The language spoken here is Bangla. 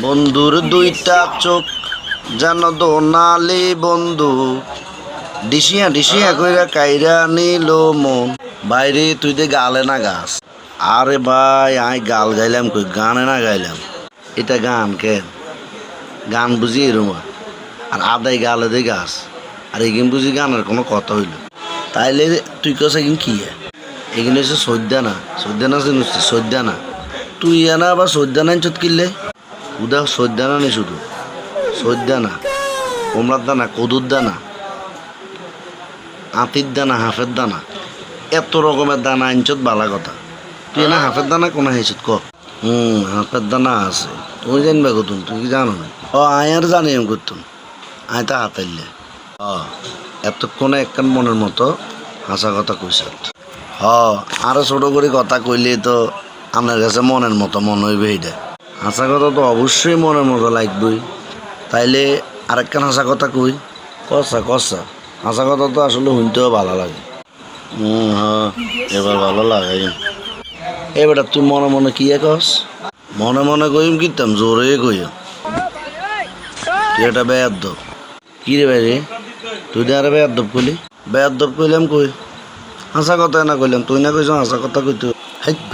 বন্ধুর দুইটা চোখ, যেন দোনালি বন্ধু। ডিসিয়া ডিসিয়া কইরা কাইরা নিল মন। বাইরে তুই দে গালে না গাছ। আরে ভাই, আই গাল গাইলাম কই, গানে না গাইলাম। এটা গান কেন? গান বুঝি এরম। আর আদাই গালে দে গাছ। আর এগিন বুঝি গানের কোনো কথা হইল। তাইলে তুই কস এগিন কি এগিন হচ্ছে সদ্যা না। সদ্যা না সদ্যা না। তুই এনা আবার সদ্যা না চত কিনলে? উদা সদ্যা না নেই শুধু। সদ্যা না কোমরার দানা কদুর দানা আতির দানা হাফের দানা এত রকমের দানা আনছত বালা কথা। তুই না হাফের দানা কোন হেসুত ক? হুম হাফের দানা আছে। তুমি জানবে কতুন তুই কি জানো না ও আয় আর জানি আমি করতুন আয় তা হাতাইলে হ এতক্ষণে একখান মনের মতো হাসা কথা কইস হ, আরও ছোট করে কথা কইলে তো আপনার কাছে মনের মতো মনে হইবে এইটা। হাসা কথা তো অবশ্যই মনের মতো লাগবেই। তাইলে আরেকখান হাসা কথা কই। কসা কসা। হাসা কথা তো আসলে শুনতেও ভালো লাগে। হ্যাঁ এবার ভালো লাগে। এবার তুই মনে মনে কি কস? মনে মনে কইম কিতাম জোরে কইম তুই এটা বেয়াদ্দব। কি রে ভাই রে? তুই আরে বেয়াদ্দব কইলি। বেয়াদ্দব কইলাম কই? হাসা কথা না কইলাম, তুই না কইছ হাসা কথা কইতে হাইত